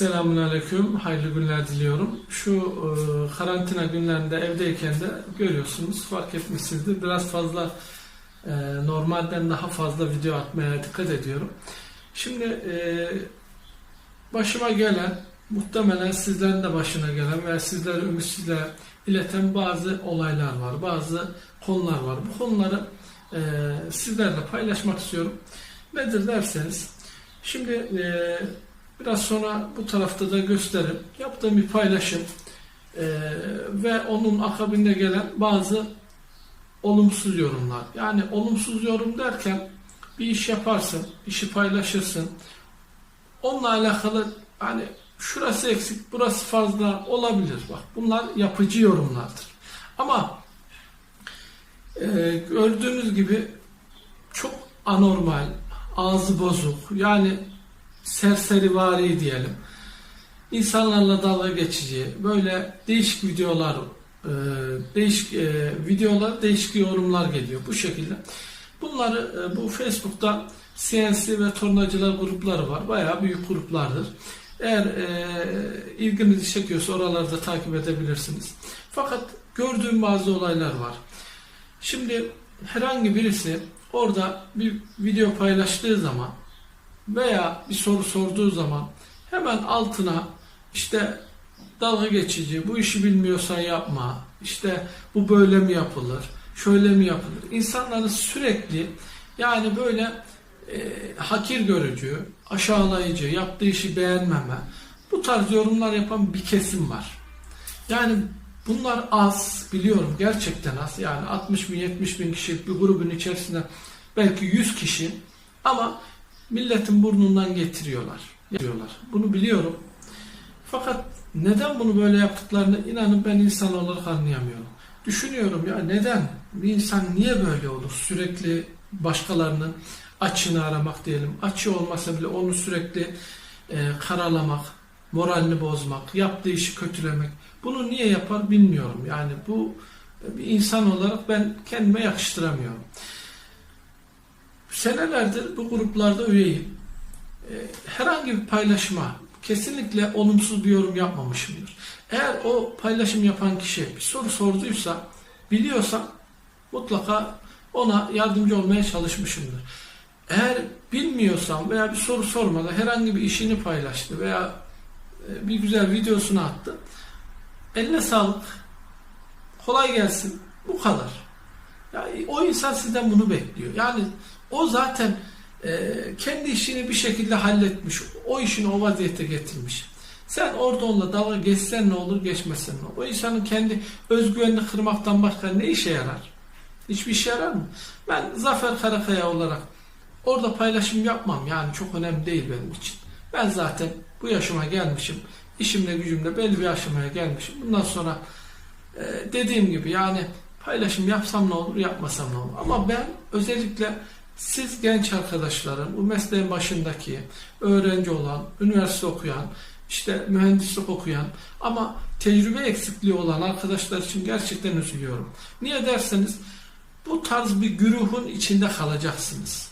Selamünaleyküm, hayırlı günler diliyorum. Şu e, karantina günlerinde evdeyken de görüyorsunuz, fark etmişsinizdir. Biraz fazla e, normalden daha fazla video atmaya dikkat ediyorum. Şimdi e, başıma gelen, muhtemelen sizlerin de başına gelen veya sizlere ümitsizle ileten bazı olaylar var, bazı konular var. Bu konuları e, sizlerle paylaşmak istiyorum. Nedir derseniz, şimdi e, Biraz sonra bu tarafta da gösterip yaptığım bir paylaşım eee, ve onun akabinde gelen bazı olumsuz yorumlar. Yani olumsuz yorum derken bir iş yaparsın, işi paylaşırsın. Onunla alakalı hani şurası eksik, burası fazla olabilir. Bak bunlar yapıcı yorumlardır. Ama eee, gördüğünüz gibi çok anormal, ağzı bozuk. Yani serserivari diyelim. İnsanlarla dalga geçici, böyle değişik videolar, e, değişik e, videolar, değişik yorumlar geliyor bu şekilde. Bunları e, bu Facebook'ta CNC ve tornacılar grupları var. Bayağı büyük gruplardır. Eğer e, ilginizi çekiyorsa oralarda takip edebilirsiniz. Fakat gördüğüm bazı olaylar var. Şimdi herhangi birisi orada bir video paylaştığı zaman veya bir soru sorduğu zaman hemen altına işte dalga geçici, bu işi bilmiyorsan yapma, işte bu böyle mi yapılır, şöyle mi yapılır? İnsanları sürekli yani böyle e, hakir görücü, aşağılayıcı, yaptığı işi beğenmeme, bu tarz yorumlar yapan bir kesim var. Yani bunlar az, biliyorum gerçekten az. Yani 60 bin, 70 bin kişilik bir grubun içerisinde belki 100 kişi ama milletin burnundan getiriyorlar. Diyorlar. Bunu biliyorum. Fakat neden bunu böyle yaptıklarını inanın ben insan olarak anlayamıyorum. Düşünüyorum ya neden? Bir insan niye böyle olur? Sürekli başkalarının açını aramak diyelim. Açı olmasa bile onu sürekli e, karalamak, moralini bozmak, yaptığı işi kötülemek. Bunu niye yapar bilmiyorum. Yani bu bir insan olarak ben kendime yakıştıramıyorum. Senelerdir bu gruplarda üyeyim. Ee, herhangi bir paylaşıma kesinlikle olumsuz bir yorum yapmamışımdır. Eğer o paylaşım yapan kişi bir soru sorduysa, biliyorsa mutlaka ona yardımcı olmaya çalışmışımdır. Eğer bilmiyorsam veya bir soru sormadan herhangi bir işini paylaştı veya e, bir güzel videosunu attı. Eline sağlık. Kolay gelsin. Bu kadar. Yani o insan sizden bunu bekliyor. Yani o zaten e, kendi işini bir şekilde halletmiş. O işini o vaziyete getirmiş. Sen orada onunla dalga geçsen ne olur, geçmesen ne olur. O insanın kendi özgüvenini kırmaktan başka ne işe yarar? Hiçbir işe yarar mı? Ben Zafer Karakaya olarak orada paylaşım yapmam. Yani çok önemli değil benim için. Ben zaten bu yaşıma gelmişim. İşimle gücümle belli bir aşamaya gelmişim. Bundan sonra e, dediğim gibi yani paylaşım yapsam ne olur, yapmasam ne olur. Ama ben özellikle siz genç arkadaşların, bu mesleğin başındaki, öğrenci olan, üniversite okuyan, işte mühendislik okuyan ama tecrübe eksikliği olan arkadaşlar için gerçekten üzülüyorum. Niye derseniz bu tarz bir güruhun içinde kalacaksınız.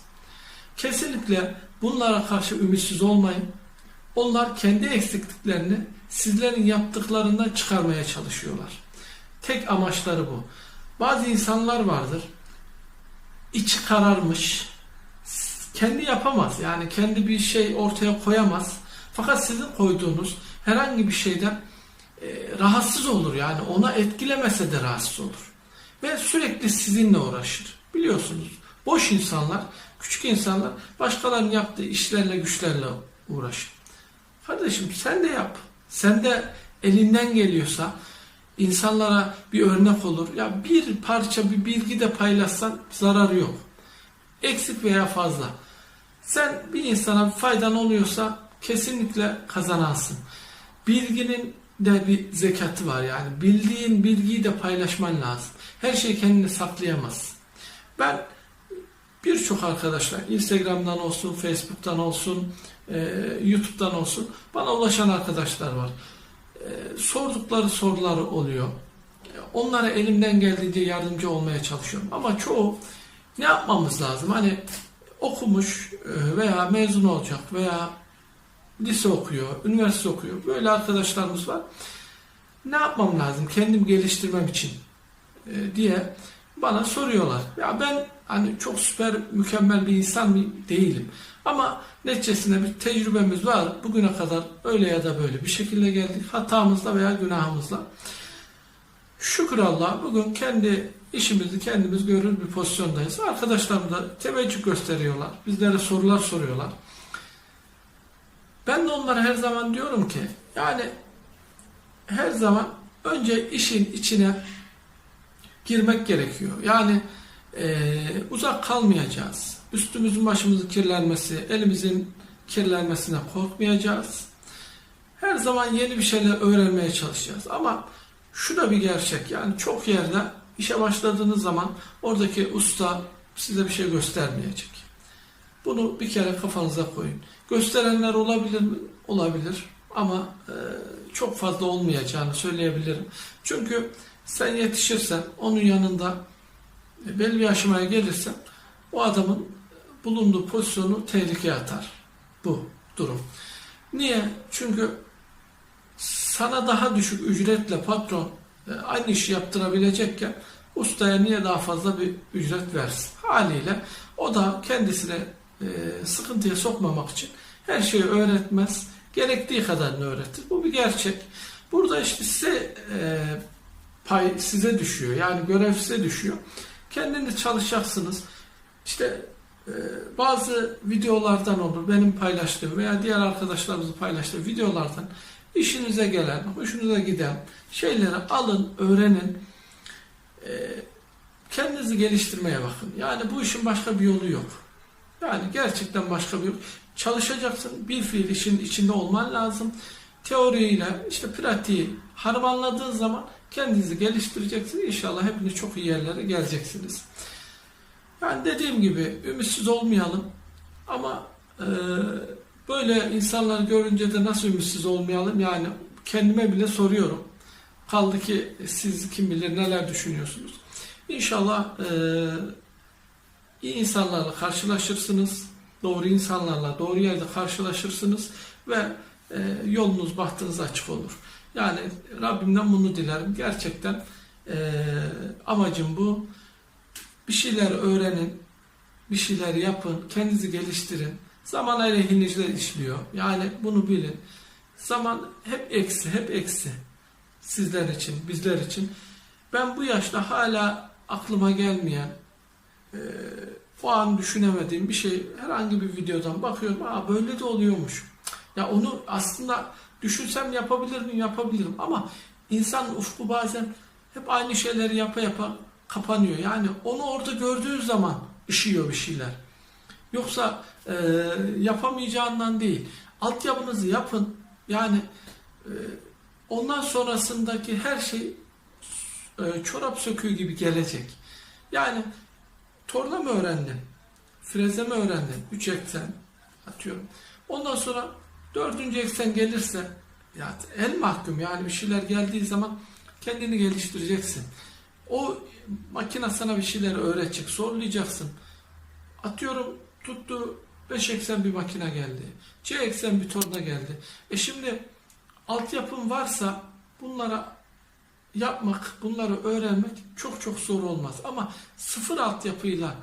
Kesinlikle bunlara karşı ümitsiz olmayın. Onlar kendi eksikliklerini sizlerin yaptıklarından çıkarmaya çalışıyorlar. Tek amaçları bu. Bazı insanlar vardır içi kararmış. Kendi yapamaz. Yani kendi bir şey ortaya koyamaz. Fakat sizin koyduğunuz herhangi bir şeyden e, rahatsız olur. Yani ona etkilemese de rahatsız olur. Ve sürekli sizinle uğraşır. Biliyorsunuz boş insanlar, küçük insanlar başkalarının yaptığı işlerle güçlerle uğraşır. Kardeşim sen de yap. Sen de elinden geliyorsa insanlara bir örnek olur. Ya bir parça bir bilgi de paylaşsan zararı yok. Eksik veya fazla. Sen bir insana faydan oluyorsa kesinlikle kazanansın. Bilginin de bir zekatı var yani. Bildiğin bilgiyi de paylaşman lazım. Her şeyi kendine saklayamazsın. Ben birçok arkadaşlar Instagram'dan olsun, Facebook'tan olsun, YouTube'dan olsun bana ulaşan arkadaşlar var. Sordukları sorular oluyor. Onlara elimden geldiğince yardımcı olmaya çalışıyorum. Ama çoğu ne yapmamız lazım? Hani okumuş e, veya mezun olacak veya lise okuyor, üniversite okuyor. Böyle arkadaşlarımız var. Ne yapmam lazım kendim geliştirmem için e, diye bana soruyorlar. Ya ben hani çok süper mükemmel bir insan değilim. Ama neticesinde bir tecrübemiz var. Bugüne kadar öyle ya da böyle bir şekilde geldik. Hatamızla veya günahımızla. Şükür Allah bugün kendi işimizi kendimiz görür bir pozisyondayız. Arkadaşlarım da teveccüh gösteriyorlar. Bizlere sorular soruyorlar. Ben de onlara her zaman diyorum ki yani her zaman önce işin içine girmek gerekiyor. Yani eee, uzak kalmayacağız. Üstümüzün başımızın kirlenmesi, elimizin kirlenmesine korkmayacağız. Her zaman yeni bir şeyler öğrenmeye çalışacağız. Ama şu da bir gerçek. Yani çok yerde işe başladığınız zaman oradaki usta size bir şey göstermeyecek. Bunu bir kere kafanıza koyun. Gösterenler olabilir mi? Olabilir. Ama e, çok fazla olmayacağını söyleyebilirim. Çünkü sen yetişirsen, onun yanında e, belli bir aşamaya gelirsen o adamın bulunduğu pozisyonu tehlikeye atar. Bu durum. Niye? Çünkü sana daha düşük ücretle patron e, aynı işi yaptırabilecekken ustaya niye daha fazla bir ücret versin? Haliyle o da kendisine e, sıkıntıya sokmamak için her şeyi öğretmez. Gerektiği kadarını öğretir. Bu bir gerçek. Burada işte size e, pay size düşüyor. Yani görev size düşüyor. Kendiniz çalışacaksınız. İşte e, bazı videolardan olur. Benim paylaştığım veya diğer arkadaşlarımızın paylaştığı videolardan işinize gelen, hoşunuza giden şeyleri alın, öğrenin. E, kendinizi geliştirmeye bakın. Yani bu işin başka bir yolu yok. Yani gerçekten başka bir yol. Çalışacaksın. Bir fiil işin içinde olman lazım. Teoriyle işte pratiği harmanladığın zaman kendinizi geliştireceksiniz. İnşallah hepiniz çok iyi yerlere geleceksiniz. Yani dediğim gibi ümitsiz olmayalım. Ama e, böyle insanları görünce de nasıl ümitsiz olmayalım? Yani kendime bile soruyorum. Kaldı ki siz kim bilir neler düşünüyorsunuz. İnşallah e, iyi insanlarla karşılaşırsınız. Doğru insanlarla doğru yerde karşılaşırsınız ve yolunuz bahtınız açık olur. Yani Rabbimden bunu dilerim. Gerçekten e, amacım bu. Bir şeyler öğrenin, bir şeyler yapın, kendinizi geliştirin. Zaman aleyhinizde işliyor. Yani bunu bilin. Zaman hep eksi, hep eksi. Sizler için, bizler için. Ben bu yaşta hala aklıma gelmeyen, e, o an düşünemediğim bir şey herhangi bir videodan bakıyorum. Aa böyle de oluyormuş. Ya onu aslında düşünsem yapabilir miyim? Yapabilirim. Ama insan ufku bazen hep aynı şeyleri yapa yapa kapanıyor. Yani onu orada gördüğün zaman ışıyor bir şeyler. Yoksa e, yapamayacağından değil. Altyapınızı yapın. Yani e, ondan sonrasındaki her şey e, çorap söküğü gibi gelecek. Yani torna mı öğrendin? Freze mi öğrendin? Üç eksen atıyorum. Ondan sonra dördüncü eksen gelirse ya el mahkum yani bir şeyler geldiği zaman kendini geliştireceksin. O makine sana bir şeyler öğretecek, zorlayacaksın. Atıyorum tuttu 5 eksen bir makine geldi. C eksen bir torna geldi. E şimdi altyapın varsa bunlara yapmak, bunları öğrenmek çok çok zor olmaz. Ama sıfır altyapıyla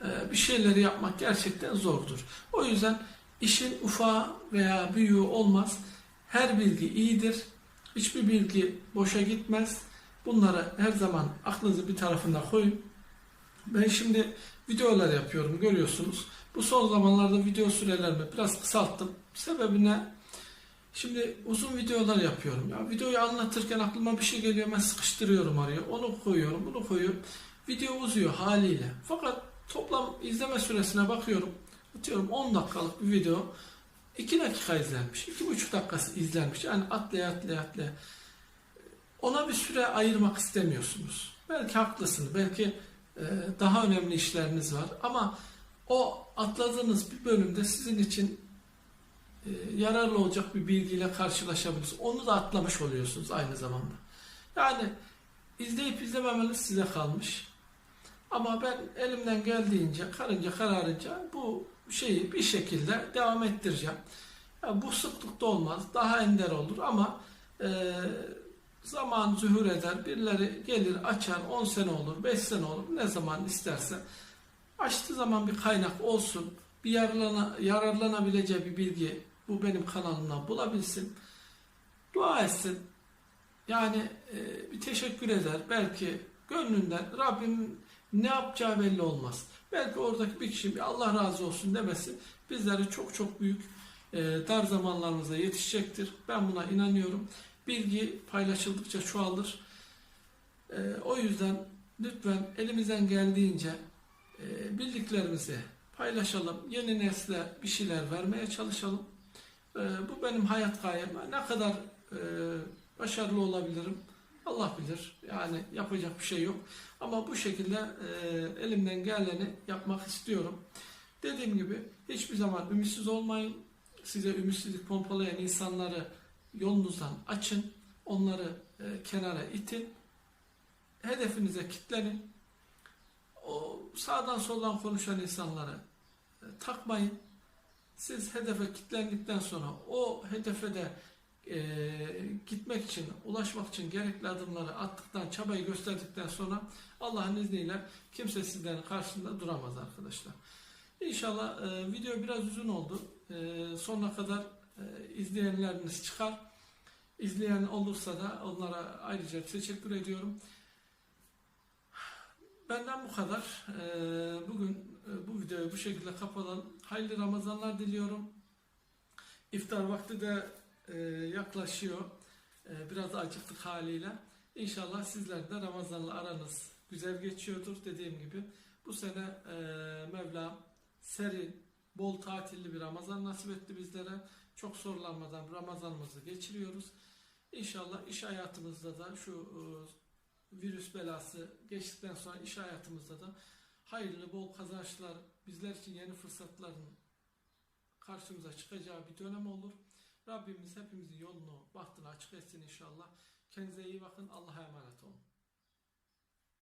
e, bir şeyleri yapmak gerçekten zordur. O yüzden işin ufağı veya büyüğü olmaz. Her bilgi iyidir. Hiçbir bilgi boşa gitmez. Bunları her zaman aklınızı bir tarafına koyun. Ben şimdi videolar yapıyorum görüyorsunuz. Bu son zamanlarda video sürelerimi biraz kısalttım. Sebebi ne? Şimdi uzun videolar yapıyorum. Ya videoyu anlatırken aklıma bir şey geliyor ben sıkıştırıyorum araya. Onu koyuyorum, bunu koyuyorum. Video uzuyor haliyle. Fakat toplam izleme süresine bakıyorum. Atıyorum 10 dakikalık bir video 2 dakika izlenmiş. 2,5 dakikası izlenmiş. Yani atlaya atlaya atlaya. Ona bir süre ayırmak istemiyorsunuz. Belki haklısınız. Belki e, daha önemli işleriniz var. Ama o atladığınız bir bölümde sizin için e, yararlı olacak bir bilgiyle karşılaşabilirsiniz. Onu da atlamış oluyorsunuz aynı zamanda. Yani izleyip izlememeniz size kalmış. Ama ben elimden geldiğince, karınca kararınca bu şeyi bir şekilde devam ettireceğim. Ha, bu sıklıkta olmaz. Daha ender olur ama e, zaman zuhur eder. Birileri gelir açar 10 sene olur, 5 sene olur. Ne zaman isterse. Açtığı zaman bir kaynak olsun. Bir yararlana, yararlanabileceği bir bilgi bu benim kanalımdan bulabilsin. Dua etsin. Yani e, bir teşekkür eder. Belki gönlünden Rabbim ne yapacağı belli olmaz. Belki oradaki bir kişi bir Allah razı olsun demesi bizlere çok çok büyük e, dar zamanlarımıza yetişecektir. Ben buna inanıyorum. Bilgi paylaşıldıkça çoğalır. E, o yüzden lütfen elimizden geldiğince e, bildiklerimizi paylaşalım. Yeni nesle bir şeyler vermeye çalışalım. E, bu benim hayat gayem. Ne kadar e, başarılı olabilirim Allah bilir. Yani yapacak bir şey yok. Ama bu şekilde e, elimden geleni yapmak istiyorum. Dediğim gibi hiçbir zaman ümitsiz olmayın. Size ümitsizlik pompalayan insanları yolunuzdan açın. Onları e, kenara itin. Hedefinize kitlenin. O sağdan soldan konuşan insanları e, takmayın. Siz hedefe kitlendikten sonra o hedefe de e, gitmek için, ulaşmak için gerekli adımları attıktan, çabayı gösterdikten sonra Allah'ın izniyle kimse sizlerin karşısında duramaz arkadaşlar. İnşallah e, video biraz uzun oldu. E, sonuna kadar e, izleyenleriniz çıkar. İzleyen olursa da onlara ayrıca teşekkür ediyorum. Benden bu kadar. E, bugün e, bu videoyu bu şekilde kapatalım. Hayırlı Ramazanlar diliyorum. İftar vakti de yaklaşıyor. E, biraz acıktık haliyle. İnşallah sizler de Ramazan'la aranız güzel geçiyordur dediğim gibi. Bu sene e, Mevlam serin, bol tatilli bir Ramazan nasip etti bizlere. Çok zorlanmadan Ramazanımızı geçiriyoruz. İnşallah iş hayatımızda da şu e, virüs belası geçtikten sonra iş hayatımızda da hayırlı, bol kazançlar, bizler için yeni fırsatların karşımıza çıkacağı bir dönem olur. Rabbimiz hepimizin yolunu, bahtını açık etsin inşallah. Kendinize iyi bakın. Allah'a emanet olun.